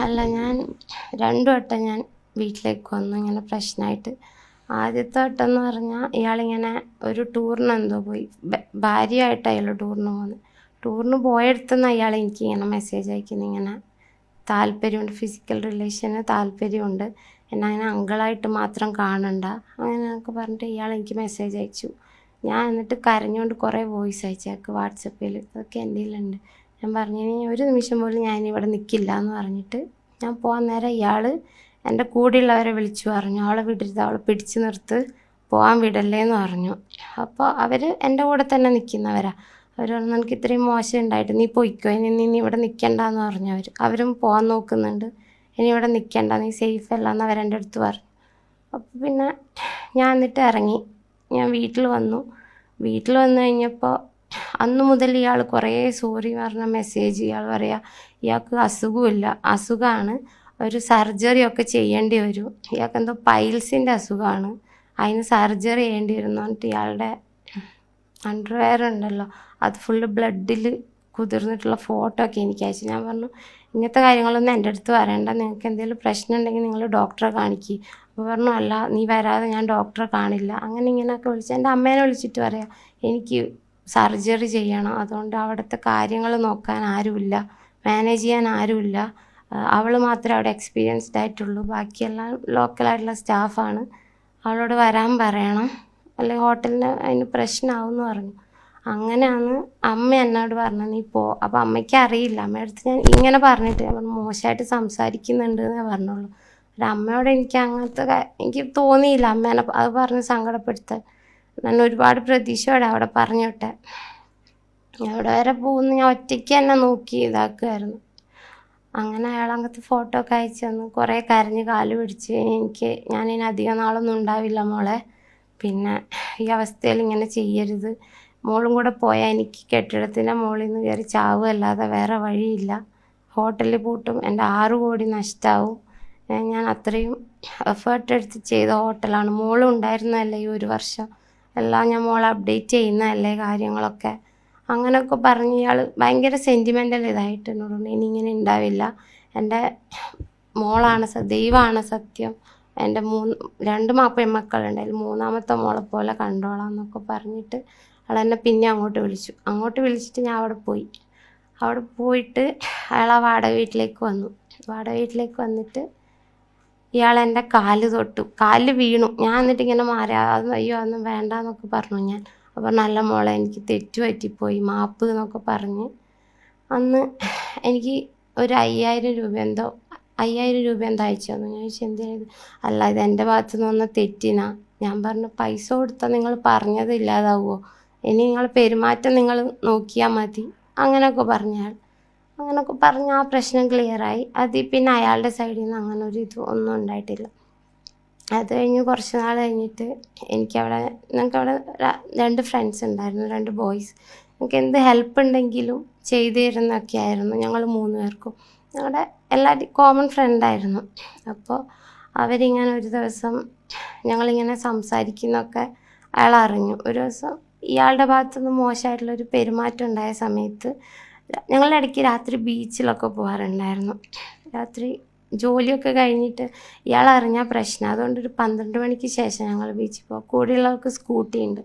അല്ല ഞാൻ രണ്ടു വട്ടം ഞാൻ വീട്ടിലേക്ക് വന്നു ഇങ്ങനെ പ്രശ്നമായിട്ട് ആദ്യത്തെ വട്ടം എന്ന് പറഞ്ഞാൽ ഇയാളിങ്ങനെ ഒരു ടൂറിന് എന്തോ പോയി. ഭാര്യയായിട്ട് അയാൾ ടൂറിന് പോകുന്നത് ടൂറിന് പോയടുത്തുനിന്ന് അയാൾ എനിക്ക് ഇങ്ങനെ മെസ്സേജ് അയക്കുന്നത് ഇങ്ങനെ താല്പര്യമുണ്ട് ഫിസിക്കൽ റിലേഷന് താല്പര്യമുണ്ട്. എന്നെ അങ്ങനെ അങ്കിളായിട്ട് മാത്രം കാണണ്ട അങ്ങനെയൊക്കെ പറഞ്ഞിട്ട് ഇയാൾ എനിക്ക് മെസ്സേജ് അയച്ചു. ഞാൻ എന്നിട്ട് കരഞ്ഞുകൊണ്ട് കുറേ വോയിസ് അയച്ചു അയാൾക്ക് വാട്സപ്പിൽ അതൊക്കെ എന്റെ കയ്യിലുണ്ട്. ഞാൻ പറഞ്ഞു ഒരു നിമിഷം പോലും ഞാൻ ഇവിടെ നിൽക്കില്ല എന്ന് പറഞ്ഞിട്ട് ഞാൻ പോകാൻ നേരം ഇയാൾ എന്റെ കൂടെയുള്ളവരെ വിളിച്ചു പറഞ്ഞു അവളെ വിടരുത് അവളെ പിടിച്ചു നിർത്ത് പോകാൻ വിടല്ലേ എന്ന് പറഞ്ഞു. അപ്പോൾ അവർ എന്റെ കൂടെ തന്നെ നിൽക്കുന്നവരാ അവർ പറഞ്ഞു എനിക്ക് ഇത്രയും മോശം ഉണ്ടായിട്ട് നീ പൊയ്ക്കോ ഇനി നീ ഇവിടെ നിൽക്കണ്ടെന്ന് പറഞ്ഞു അവർ അവരും പോകാൻ നോക്കുന്നുണ്ട്. ഇനി ഇവിടെ നിൽക്കണ്ട നീ സേഫ് അല്ല എന്ന് അവരെന്റെ അടുത്ത് പറഞ്ഞു. അപ്പോൾ പിന്നെ ഞാൻ എന്നിട്ട് ഇറങ്ങി. ഞാൻ വീട്ടിൽ വന്നു. വീട്ടിൽ വന്നു കഴിഞ്ഞപ്പോൾ അന്ന് മുതൽ ഇയാൾ കുറേ സോറി പറഞ്ഞ മെസ്സേജ് ഇയാൾ പറയുക ഇയാൾക്ക് അസുഖമില്ല അസുഖമാണ് ഒരു സർജറി ഒക്കെ ചെയ്യേണ്ടി വരും. ഇയാൾക്ക് എന്തോ പൈൽസിന്റെ അസുഖമാണ് അതിന് സർജറി ചെയ്യേണ്ടി വരുന്നു എന്ന് പറഞ്ഞിട്ട് ഇയാളുടെ അണ്ടർവെയർ ഉണ്ടല്ലോ അത് ഫുള്ള് ബ്ലഡിൽ കുതിർന്നിട്ടുള്ള ഫോട്ടോ ഒക്കെ എനിക്ക് അയച്ചു. ഞാൻ പറഞ്ഞു ഇങ്ങനത്തെ കാര്യങ്ങളൊന്നും എന്റെ അടുത്ത് വരേണ്ട നിങ്ങൾക്ക് എന്തെങ്കിലും പ്രശ്നം ഉണ്ടെങ്കിൽ നിങ്ങൾ ഡോക്ടറെ കാണിക്കുക അപ്പോൾ പറഞ്ഞു അല്ല നീ വരാതെ ഞാൻ ഡോക്ടറെ കാണില്ല. അങ്ങനെ ഇങ്ങനെയൊക്കെ വിളിച്ച് എന്റെ അമ്മേനെ വിളിച്ചിട്ട് പറയാം എനിക്ക് സർജറി ചെയ്യണം. അതുകൊണ്ട് അവിടുത്തെ കാര്യങ്ങൾ നോക്കാൻ ആരുമില്ല. മാനേജ് ചെയ്യാൻ ആരുമില്ല. അവൾ മാത്രമേ അവിടെ എക്സ്പീരിയൻസ്ഡ് ആയിട്ടുള്ളൂ. ബാക്കിയെല്ലാം ലോക്കലായിട്ടുള്ള സ്റ്റാഫാണ് അവളോട് വരാൻ പറയണം. അല്ലെങ്കിൽ ഹോട്ടലിന് അതിന് പ്രശ്നമാവും എന്ന് പറഞ്ഞു. അങ്ങനെയാണ് അമ്മ എന്നോട് പറഞ്ഞത് നീ പോ. അപ്പം അമ്മയ്ക്ക് അറിയില്ല. അമ്മയുടെ അടുത്ത് ഞാൻ ഇങ്ങനെ പറഞ്ഞിട്ട് ഞാൻ പറഞ്ഞു, മോശമായിട്ട് സംസാരിക്കുന്നുണ്ട് എന്നേ പറഞ്ഞുള്ളൂ. അമ്മയോട് എനിക്ക് അങ്ങനത്തെ എനിക്ക് തോന്നിയില്ല. അമ്മേനെ അത് പറഞ്ഞ് സങ്കടപ്പെടുത്താൻ. ഞാൻ ഒരുപാട് പ്രതീക്ഷയോടെ അവിടെ പറഞ്ഞു വിട്ടെ അവിടെ വരെ പോകുന്നു. ഞാൻ ഒറ്റയ്ക്ക് തന്നെ നോക്കി ഇതാക്കുമായിരുന്നു അങ്ങനെ അയാൾ അങ്ങനത്തെ ഫോട്ടോ ഒക്കെ അയച്ചു തന്നു. കുറേ കരഞ്ഞ് കാൽ പിടിച്ച്. എനിക്ക് ഞാനിനി അധികം നാളൊന്നും ഉണ്ടാവില്ല മോളെ. പിന്നെ ഈ അവസ്ഥയിൽ ഇങ്ങനെ ചെയ്യരുത്. മോളും കൂടെ പോയാൽ എനിക്ക് കെട്ടിടത്തിന്റെ മുകളിൽ നിന്ന് കയറി ചാവുമല്ലാതെ വേറെ വഴിയില്ല. ഹോട്ടലിൽ പൂട്ടും. എന്റെ ആറ് കോടി നഷ്ടമാവും ഞാൻ അത്രയും എഫേർട്ട് എടുത്ത് ചെയ്ത ഹോട്ടലാണ് മോളും ഉണ്ടായിരുന്നതല്ലേ ഈ ഒരു വർഷം. എല്ലാം ഞാൻ മോളെ അപ്ഡേറ്റ് ചെയ്യുന്നതല്ലേ കാര്യങ്ങളൊക്കെ. അങ്ങനെയൊക്കെ പറഞ്ഞ് ഇയാൾ ഭയങ്കര സെന്റിമെന്റൽ ഇതായിട്ട് എന്നോട് പറഞ്ഞു, ഇനി ഇങ്ങനെ ഉണ്ടാവില്ല എന്റെ മോളാണ് സ ദൈവമാണ് സത്യം. എന്റെ മൂന്ന് രണ്ട് മാ മക്കളുണ്ട്. അതിൽ മൂന്നാമത്തെ മോളെ പോലെ കണ്ടോളാം എന്നൊക്കെ പറഞ്ഞിട്ട് അയാൾ എന്നെ പിന്നെ അങ്ങോട്ട് വിളിച്ചു. അങ്ങോട്ട് വിളിച്ചിട്ട് ഞാൻ അവിടെ പോയി. അവിടെ പോയിട്ട് അയാൾ ആ വാടക വീട്ടിലേക്ക് വന്നു. വാടക വീട്ടിലേക്ക് വന്നിട്ട് ഇയാൾ എന്റെ കാൽ തൊട്ടു. കാൽ വീണു. ഞാൻ എന്നിട്ട് ഇങ്ങനെ മാറി അത് അയ്യോ അതൊന്നും വേണ്ട എന്നൊക്കെ പറഞ്ഞു ഞാൻ. അപ്പോൾ നല്ല മോളെ എനിക്ക് തെറ്റു പറ്റിപ്പോയി. മാപ്പ് എന്നൊക്കെ പറഞ്ഞ്. അന്ന് എനിക്ക് ഒരു അയ്യായിരം രൂപ എന്തോ അയ്യായിരം രൂപ എന്തോ അയച്ചു തന്നു. ഞാൻ ചോദിച്ചു എന്തിനാ അല്ല ഇത് എന്റെ ഭാഗത്തു നിന്ന് വന്ന തെറ്റിനാ. ഞാൻ പറഞ്ഞു പൈസ കൊടുത്താൽ നിങ്ങൾ പറഞ്ഞത് ഇല്ലാതാവുമോ ഇനി നിങ്ങൾ പെരുമാറ്റം നിങ്ങൾ നോക്കിയാൽ മതി. അങ്ങനെയൊക്കെ പറഞ്ഞയാൾ. അങ്ങനെയൊക്കെ പറഞ്ഞ് ആ പ്രശ്നം ക്ലിയറായി അതിൽ പിന്നെ അയാളുടെ സൈഡിൽ നിന്ന് അങ്ങനെ ഒരു ഇത് ഒന്നും ഉണ്ടായിട്ടില്ല. അത് കഴിഞ്ഞ് കുറച്ച് നാൾ കഴിഞ്ഞിട്ട് എനിക്കവിടെ ഞങ്ങൾക്കവിടെ അവിടെ രണ്ട് ഫ്രണ്ട്സ് ഉണ്ടായിരുന്നു രണ്ട് ബോയ്സ് ഞങ്ങൾക്ക് എന്ത് ഹെൽപ്പ് ഉണ്ടെങ്കിലും ചെയ്തു തരുന്നൊക്കെ ആയിരുന്നു ഞങ്ങൾ മൂന്ന് പേർക്കും. ഞങ്ങളുടെ എല്ലാ കോമൺ ഫ്രണ്ടായിരുന്നു അപ്പോൾ അവരിങ്ങനെ ഒരു ദിവസം ഞങ്ങളിങ്ങനെ സംസാരിക്കുന്നൊക്കെ അയാൾ അറിഞ്ഞു ഒരു ദിവസം ഇയാളുടെ ഭാഗത്തുനിന്ന് മോശമായിട്ടുള്ളൊരു പെരുമാറ്റം ഉണ്ടായ സമയത്ത് ഞങ്ങൾ ഇടയ്ക്ക് രാത്രി ബീച്ചിലൊക്കെ പോകാറുണ്ടായിരുന്നു. രാത്രി ജോലിയൊക്കെ കഴിഞ്ഞിട്ട് ഇയാൾ അറിഞ്ഞാൽ പ്രശ്നം. അതുകൊണ്ട് ഒരു പന്ത്രണ്ട് മണിക്ക് ശേഷം ഞങ്ങൾ ബീച്ചിൽ പോകും കൂടെയുള്ളവർക്ക് സ്കൂട്ടി ഉണ്ട്.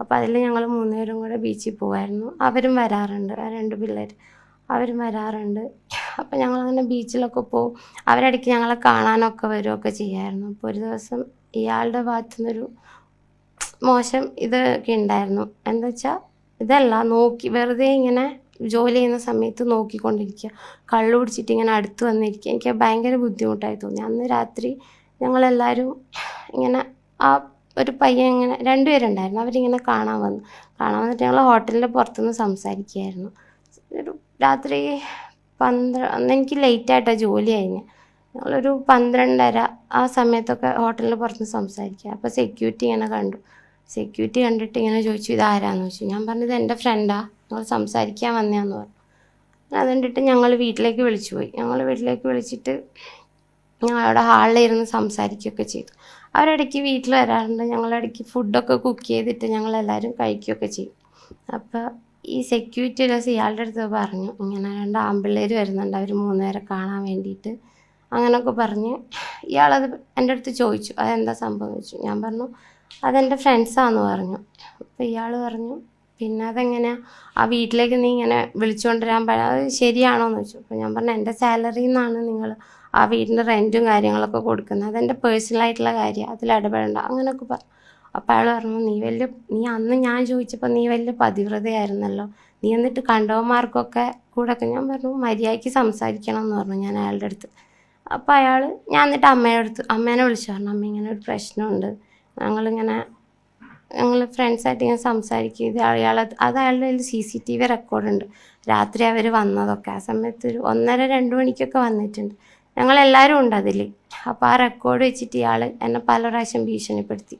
അപ്പോൾ അതിൽ ഞങ്ങൾ മൂന്നുപേരും കൂടെ ബീച്ചിൽ പോകുമായിരുന്നു അവരും വരാറുണ്ട്. ആ രണ്ട് പിള്ളേർ അവരും വരാറുണ്ട്. അപ്പോൾ ഞങ്ങളങ്ങനെ ബീച്ചിലൊക്കെ പോകും അവരിടയ്ക്ക് ഞങ്ങളെ കാണാനൊക്കെ വരുമൊക്കെ ചെയ്യായിരുന്നു. അപ്പോൾ ഒരു ദിവസം ഇയാളുടെ ഭാഗത്തുനിന്നൊരു മോശം ഇതൊക്കെ ഉണ്ടായിരുന്നു. എന്താ വെച്ചാൽ ഇതല്ല നോക്കി വെറുതെ ഇങ്ങനെ ജോലി ചെയ്യുന്ന സമയത്ത് നോക്കിക്കൊണ്ടിരിക്കുക. കള്ളു പിടിച്ചിട്ട് ഇങ്ങനെ അടുത്ത് വന്നിരിക്കുക. എനിക്ക് ഭയങ്കര ബുദ്ധിമുട്ടായി തോന്നി. അന്ന് രാത്രി ഞങ്ങളെല്ലാവരും ഇങ്ങനെ ആ ഒരു പയ്യൻ ഇങ്ങനെ രണ്ടുപേരുണ്ടായിരുന്നു അവരിങ്ങനെ കാണാൻ വന്നു. കാണാൻ വന്നിട്ട് ഞങ്ങൾ ഹോട്ടലിന്റെ പുറത്തുനിന്ന് സംസാരിക്കുകയായിരുന്നു. ഒരു രാത്രി പന്ത്ര അന്ന് എനിക്ക് ലേറ്റായിട്ടാണ് ജോലി കഴിഞ്ഞ് ഞങ്ങളൊരു പന്ത്രണ്ടര ആ സമയത്തൊക്കെ ഹോട്ടലിന്റെ പുറത്തുനിന്ന് സംസാരിക്കുക. അപ്പോൾ സെക്യൂരിറ്റി ഇങ്ങനെ കണ്ടു. സെക്യൂരിറ്റി കണ്ടിട്ട് ഇങ്ങനെ ചോദിച്ചു ഇത് ആരാന്ന് ചോദിച്ചു? ഞാൻ പറഞ്ഞത് എന്റെ ഫ്രണ്ടാ ഞങ്ങൾ സംസാരിക്കാൻ വന്നതാന്ന് പറഞ്ഞു. അത് കണ്ടിട്ട് ഞങ്ങൾ വീട്ടിലേക്ക് വിളിച്ചു പോയി. ഞങ്ങൾ വീട്ടിലേക്ക് വിളിച്ചിട്ട് ഞങ്ങൾ അവിടെ ഹാളിലിരുന്ന് സംസാരിക്കുകയൊക്കെ ചെയ്തു. അവരിടയ്ക്ക് വീട്ടിൽ വരാറുണ്ട്. ഞങ്ങളിടയ്ക്ക് ഫുഡൊക്കെ കുക്ക് ചെയ്തിട്ട് ഞങ്ങളെല്ലാവരും കഴിക്കുകയൊക്കെ ചെയ്യും അപ്പോൾ ഈ സെക്യൂരിറ്റി ഉള്ള ഇയാളുടെ അടുത്ത് പറഞ്ഞു ഇങ്ങനെ രണ്ട് ആമ്പിള്ളേർ വരുന്നുണ്ട്. അവർ മൂന്നുപേരെ കാണാൻ വേണ്ടിയിട്ട്. അങ്ങനെയൊക്കെ പറഞ്ഞ് ഇയാളത് എന്റെ അടുത്ത് ചോദിച്ചു അതെന്താ സംഭവം? ചോദിച്ചു. ഞാൻ പറഞ്ഞു അതെന്റെ ഫ്രണ്ട്സാന്ന് പറഞ്ഞു. അപ്പോൾ ഇയാൾ പറഞ്ഞു പിന്നെ അതെങ്ങനെയാണ് ആ വീട്ടിലേക്ക് നീ ഇങ്ങനെ വിളിച്ചുകൊണ്ടുവരാൻ പ അത് ശരിയാണോ എന്ന് ചോദിച്ചു. അപ്പോൾ ഞാൻ പറഞ്ഞു എന്റെ സാലറിയിൽ നിന്നാണ് നിങ്ങൾ ആ വീടിന്റെ റെന്റും കാര്യങ്ങളൊക്കെ കൊടുക്കുന്നത് അതെന്റെ പേഴ്സണലായിട്ടുള്ള കാര്യമാണ് അതിൽ ഇടപെടേണ്ട. അങ്ങനെയൊക്കെ പറഞ്ഞു. അപ്പോൾ അയാൾ പറഞ്ഞു നീ വലിയ നീ അന്ന് ഞാൻ ചോദിച്ചപ്പോൾ നീ വലിയ പതിവ്രതയായിരുന്നല്ലോ. നീ എന്നിട്ട് കണ്ടവന്മാർക്കൊക്കെ കൂടെ ഒക്കെ ഞാൻ പറഞ്ഞു മര്യാദയ്ക്ക് സംസാരിക്കണം എന്ന് പറഞ്ഞു ഞാൻ അയാളുടെ അടുത്ത്. അപ്പോൾ അയാൾ ഞാൻ എന്നിട്ട് അമ്മയുടെ അടുത്ത് അമ്മേനെ വിളിച്ചു പറഞ്ഞു അമ്മ ഇങ്ങനെ ഒരു പ്രശ്നമുണ്ട്. ഞങ്ങളിങ്ങനെ ഞങ്ങൾ ഫ്രണ്ട്സായിട്ട് ഇങ്ങനെ സംസാരിക്കും. ഇത് അയാൾ അത് അയാളുടെ സി സി ടി വി റെക്കോർഡുണ്ട് രാത്രി അവർ വന്നതൊക്കെ. ആ സമയത്ത് ഒരു ഒന്നര രണ്ട് മണിക്കൊക്കെ വന്നിട്ടുണ്ട്. ഞങ്ങളെല്ലാവരും ഉണ്ട് അതിൽ അപ്പോൾ ആ റെക്കോർഡ് വെച്ചിട്ട് ഇയാൾ എന്നെ പല പ്രാവശ്യം ഭീഷണിപ്പെടുത്തി.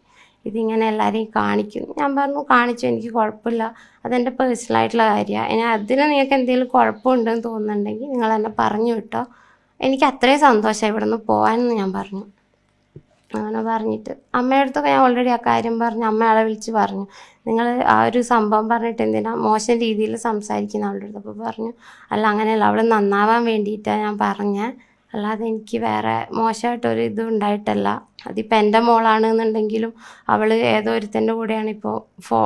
ഇതിങ്ങനെ എല്ലാവരെയും കാണിക്കും. ഞാൻ പറഞ്ഞു കാണിച്ചു എനിക്ക് കുഴപ്പമില്ല. അതെന്റെ പേഴ്സണലായിട്ടുള്ള കാര്യമാണ് ഇനി അതിൽ നിങ്ങൾക്ക് എന്തെങ്കിലും കുഴപ്പമുണ്ടെന്ന് തോന്നുന്നുണ്ടെങ്കിൽ നിങ്ങൾ എന്നെ പറഞ്ഞു വിട്ടോ. എനിക്ക് അത്രയും സന്തോഷമായി ഇവിടെ നിന്ന് പോകാനെന്ന് ഞാൻ പറഞ്ഞു. അങ്ങനെ പറഞ്ഞിട്ട്. അമ്മയുടെ അടുത്തൊക്കെ ഞാൻ ഓൾറെഡി ആ കാര്യം പറഞ്ഞു. അമ്മയാളെ വിളിച്ച് പറഞ്ഞു. നിങ്ങൾ ആ ഒരു സംഭവം പറഞ്ഞിട്ട് എന്തിനാ മോശം രീതിയിൽ സംസാരിക്കുന്ന അവളുടെ അടുത്ത് അപ്പോൾ പറഞ്ഞു. അല്ല അങ്ങനെയല്ല. അവൾ നന്നാവാൻ വേണ്ടിയിട്ടാണ് ഞാൻ പറഞ്ഞത് അല്ലാതെ എനിക്ക് വേറെ മോശമായിട്ടൊരു ഇതും ഉണ്ടായിട്ടല്ല. അതിപ്പോൾ എന്റെ മോളാണെന്നുണ്ടെങ്കിലും അവൾ ഏതോ ഒരുത്തന്റെ കൂടെയാണ് ഇപ്പോൾ ഫോ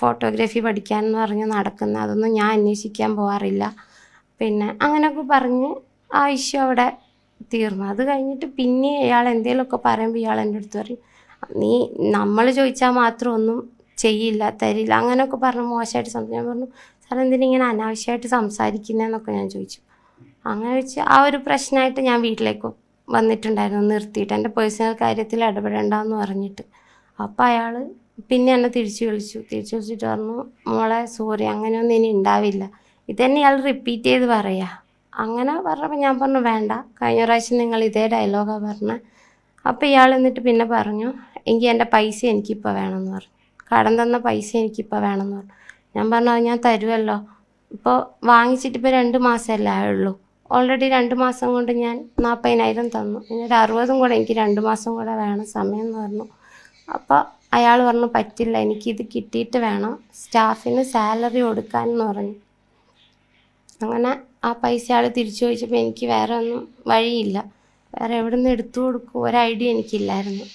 ഫോട്ടോഗ്രാഫി പഠിക്കാൻ എന്ന് പറഞ്ഞ് നടക്കുന്നത്. അതൊന്നും ഞാൻ അന്വേഷിക്കാൻ പോകാറില്ല പിന്നെ അങ്ങനെയൊക്കെ പറഞ്ഞ് ആ ഇഷ്യൂ അവിടെ തീർന്നു. അത് കഴിഞ്ഞിട്ട് പിന്നെ ഇയാൾ എന്തെങ്കിലുമൊക്കെ പറയുമ്പോൾ ഇയാൾ എന്റെ അടുത്ത് പറയും നീ നമ്മൾ ചോദിച്ചാൽ മാത്രം ഒന്നും ചെയ്യില്ല തരില്ല. അങ്ങനെയൊക്കെ പറഞ്ഞു മോശമായിട്ട് സംസാരിച്ചു ഞാൻ പറഞ്ഞു സാർ എന്തിനാ ഇങ്ങനെ അനാവശ്യമായിട്ട് സംസാരിക്കുന്നതെന്നൊക്കെ ഞാൻ ചോദിച്ചു. അങ്ങനെ വെച്ച് ആ ഒരു പ്രശ്നമായിട്ട് ഞാൻ വീട്ടിലേക്ക് വന്നിട്ടുണ്ടായിരുന്നു നിർത്തിയിട്ട്. എന്റെ പേഴ്സണൽ കാര്യത്തിൽ ഇടപെടേണ്ടെന്ന് പറഞ്ഞിട്ട്. അപ്പോൾ അയാൾ പിന്നെ എന്നെ തിരിച്ചു വിളിച്ചു. തിരിച്ചു വിളിച്ചിട്ട് പറഞ്ഞു മോളെ സോറി അങ്ങനെയൊന്നും ഇനി ഉണ്ടാവില്ല ഇതന്നെ ഇയാൾ റിപ്പീറ്റ് ചെയ്ത് പറയാ. അങ്ങനെ പറഞ്ഞപ്പോൾ ഞാൻ പറഞ്ഞു വേണ്ട. കഴിഞ്ഞ പ്രാവശ്യം നിങ്ങൾ ഇതേ ഡയലോഗാണ് പറഞ്ഞത് അപ്പോൾ ഇയാൾ എന്നിട്ട് പിന്നെ പറഞ്ഞു എങ്കിൽ എന്റെ പൈസ എനിക്കിപ്പോൾ വേണമെന്ന് പറഞ്ഞു. കടം തന്ന പൈസ എനിക്കിപ്പോൾ വേണമെന്ന് പറഞ്ഞു. ഞാൻ പറഞ്ഞു അത് ഞാൻ തരുമല്ലോ ഇപ്പോൾ വാങ്ങിച്ചിട്ട് ഇപ്പോൾ രണ്ട് മാസമല്ലേ ആയുള്ളൂ. ഓൾറെഡി രണ്ട് മാസം കൊണ്ട് ഞാൻ നാൽപ്പതിനായിരം തന്നു. ഇനി ഒരു അറുപതും കൂടെ എനിക്ക് രണ്ട് മാസം കൂടെ വേണം സമയം എന്ന് പറഞ്ഞു. അപ്പോൾ അയാൾ പറഞ്ഞു പറ്റില്ല. എനിക്കിത് കിട്ടിയിട്ട് വേണം. സ്റ്റാഫിന് സാലറി കൊടുക്കാൻ എന്ന് പറഞ്ഞു. അങ്ങനെ ആ പൈസ ആൾ തിരിച്ചു ചോദിച്ചപ്പോൾ എനിക്ക് വേറെ ഒന്നും വഴിയില്ല. വേറെ എവിടെ നിന്ന് എടുത്തു കൊടുക്കും ഒരു ഐഡിയ എനിക്കില്ലായിരുന്നു.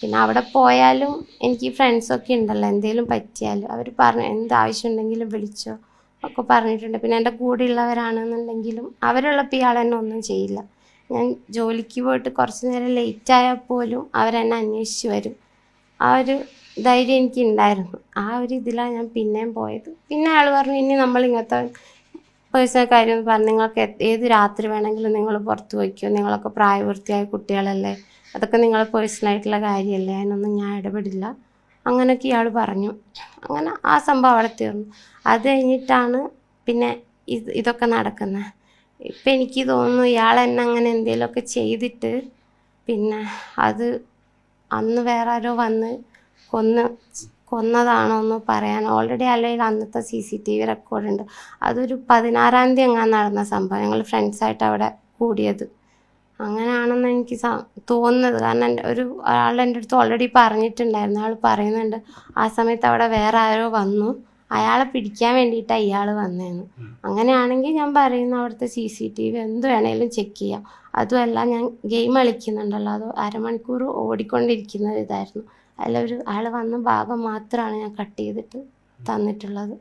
പിന്നെ അവിടെ പോയാലും എനിക്ക് ഫ്രണ്ട്സൊക്കെ ഉണ്ടല്ലോ എന്തെങ്കിലും പറ്റിയാലും അവർ പറഞ്ഞു എന്ത് ആവശ്യമുണ്ടെങ്കിലും വിളിച്ചോ ഒക്കെ പറഞ്ഞിട്ടുണ്ട്. പിന്നെ എന്റെ കൂടെ ഉള്ളവരാണെന്നുണ്ടെങ്കിലും അവരുള്ളപ്പോൾ ഇയാൾ എന്നെ ഒന്നും ചെയ്യില്ല. ഞാൻ ജോലിക്ക് പോയിട്ട് കുറച്ച് നേരം ലേറ്റ് ആയാൽ പോലും അവരെന്നെ അന്വേഷിച്ച് വരും. ആ ഒരു ധൈര്യം എനിക്കുണ്ടായിരുന്നു. ആ ഒരു ഇതിലാണ് ഞാൻ പിന്നെയും പോയത്. പിന്നെ അയാൾ പറഞ്ഞു ഇനി നമ്മൾ ഇങ്ങനത്തെ പേഴ്സണൽ കാര്യം പറഞ്ഞു നിങ്ങൾക്ക് ഏത് രാത്രി വേണമെങ്കിലും നിങ്ങൾ പുറത്ത് പോയിക്കോ? നിങ്ങളൊക്കെ പ്രായപൂർത്തിയായ കുട്ടികളല്ലേ? അതൊക്കെ നിങ്ങളെ പേഴ്സണലായിട്ടുള്ള കാര്യമല്ലേ? അതിനൊന്നും ഞാൻ ഇടപെടില്ല. അങ്ങനെയൊക്കെ ഇയാൾ പറഞ്ഞു. അങ്ങനെ ആ സംഭവം അവിടെ തീർന്നു. അത് കഴിഞ്ഞിട്ടാണ് പിന്നെ ഇത് ഇതൊക്കെ നടക്കുന്നത് ഇപ്പം എനിക്ക് തോന്നുന്നു ഇയാൾ എന്നെ അങ്ങനെ എന്തെങ്കിലുമൊക്കെ ചെയ്തിട്ട് പിന്നെ അത് അന്ന് വേറെ ആരോ വന്ന് കൊന്ന് കൊന്നതാണോ എന്ന് പറയാൻ. ഓൾറെഡി അല്ലെങ്കിൽ അന്നത്തെ സി സി ടി വി റെക്കോർഡുണ്ട് അതൊരു പതിനാറാം തീയതി എങ്ങാൻ നടന്ന സംഭവം. ഞങ്ങൾ ഫ്രണ്ട്സായിട്ട് അവിടെ കൂടിയത്. അങ്ങനെയാണെന്ന് എനിക്ക് തോന്നുന്നത്. കാരണം എന്റെ ഒരു ആൾ എന്റെ അടുത്ത് ഓൾറെഡി പറഞ്ഞിട്ടുണ്ടായിരുന്നു. അയാൾ പറയുന്നുണ്ട് ആ സമയത്ത് അവിടെ വേറെ ആരോ വന്നു. അയാളെ പിടിക്കാൻ വേണ്ടിയിട്ടാണ് ഇയാൾ വന്നതെന്ന് അങ്ങനെയാണെങ്കിൽ ഞാൻ പറയുന്ന അവിടുത്തെ സി സി ടി വി എന്ത് വേണേലും ചെക്ക് ചെയ്യാം. അതുമല്ല ഞാൻ ഗെയിം കളിക്കുന്നുണ്ടല്ലോ. അത് അരമണിക്കൂർ ഓടിക്കൊണ്ടിരിക്കുന്ന ഇതായിരുന്നു അതിലൊരു ആൾ വന്ന ഭാഗം മാത്രമാണ് ഞാൻ കട്ട് ചെയ്തിട്ട് തന്നിട്ടുള്ളത്.